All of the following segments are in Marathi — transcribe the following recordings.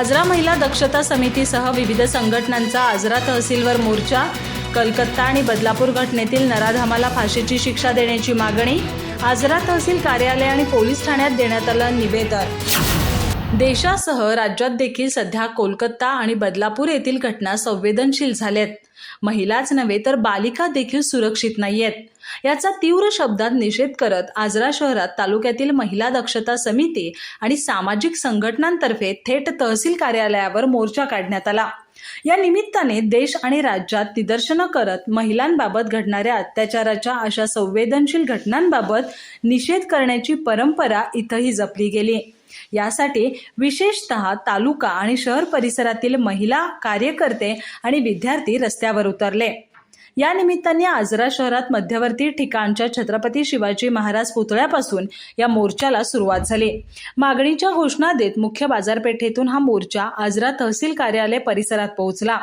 आजरा महिला दक्षता समितीसह विविध संघटनांचा आजरा तहसीलवर मोर्चा कलकत्ता आणि बदलापूर घटनेतील नराधामाला फाशीची शिक्षा देण्याची मागणी आजरा तहसील कार्यालय आणि पोलीस ठाण्यात देण्यात आलं निवेदन. देशासह राज्यात देखील सध्या कोलकाता आणि बदलापूर येथील घटना संवेदनशील झाल्यात. महिलाच नव्हे तर बालिका देखील सुरक्षित नाही आहेत याचा तीव्र शब्दात निषेध करत आजरा शहरात तालुक्यातील महिला दक्षता समिती आणि सामाजिक संघटनांतर्फे थेट तहसील कार्यालयावर मोर्चा काढण्यात आला. या निमित्ताने देश आणि राज्यात निदर्शनं करत महिलांबाबत घडणाऱ्या अत्याचाराच्या अशा संवेदनशील घटनांबाबत निषेध करण्याची परंपरा इथंही जपली गेली. यासाठी विशेषतः तालुका आणि शहर परिसरातील महिला कार्यकर्ते आणि विद्यार्थी रस्त्यावर उतरले. या निमित्ताने आजरा शहरात मध्यवर्ती ठिकाणच्या छत्रपती शिवाजी महाराज पुतळ्यापासून या मोर्चाला सुरुवात झाली. मागणीच्या घोषणा देत मुख्य बाजारपेठेतून हा मोर्चा आजरा तहसील कार्यालय परिसरात पोहोचला.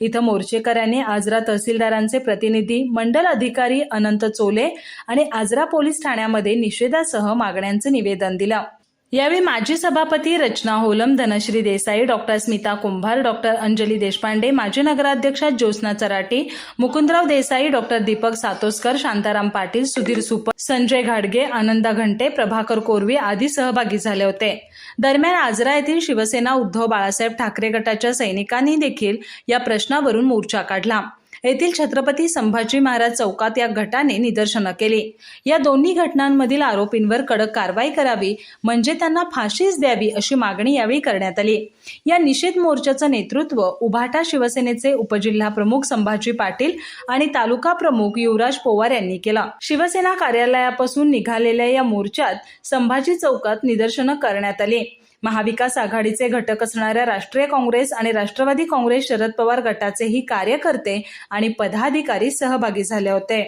इथं मोर्चेकऱ्यांनी आजरा तहसीलदारांचे प्रतिनिधी मंडल अधिकारी अनंत चोले आणि आजरा पोलीस ठाण्यामध्ये निषेधासह मागण्यांचं निवेदन दिलं. यावेळी माजी सभापती रचना होलम धनश्री देसाई डॉक्टर स्मिता कुंभार डॉक्टर अंजली देशपांडे माजी नगराध्यक्षा ज्योत्ना चराटी मुकुंदराव देसाई डॉक्टर दीपक सातोसकर शांताराम पाटील सुधीर सुपर संजय घाडगे आनंदा घंटे प्रभाकर कोरवी आदी सहभागी झाले होते. दरम्यान आजरा येथील शिवसेना उद्धव बाळासाहेब ठाकरे गटाच्या सैनिकांनी देखील या प्रश्नावरून मोर्चा काढला. येथील छत्रपती संभाजी महाराज चौकात या गटाने निदर्शनं केली. या दोन्ही घटनांमधील आरोपींवर कडक कारवाई करावी म्हणजे त्यांना फाशीच द्यावी अशी मागणी यावेळी करण्यात आली. या निषेध मोर्चाचं नेतृत्व उभाटा शिवसेनेचे उपजिल्हा प्रमुख संभाजी पाटील आणि तालुका प्रमुख युवराज पोवार यांनी केला. शिवसेना कार्यालयापासून निघालेल्या या मोर्चात संभाजी चौकात निदर्शनं करण्यात आली. महाविकास आघाडीचे घटक असणाऱ्या राष्ट्रीय काँग्रेस आणि राष्ट्रवादी काँग्रेस शरद पवार गटाचेही कार्यकर्ते आणि पदाधिकारी सहभागी झाले होते.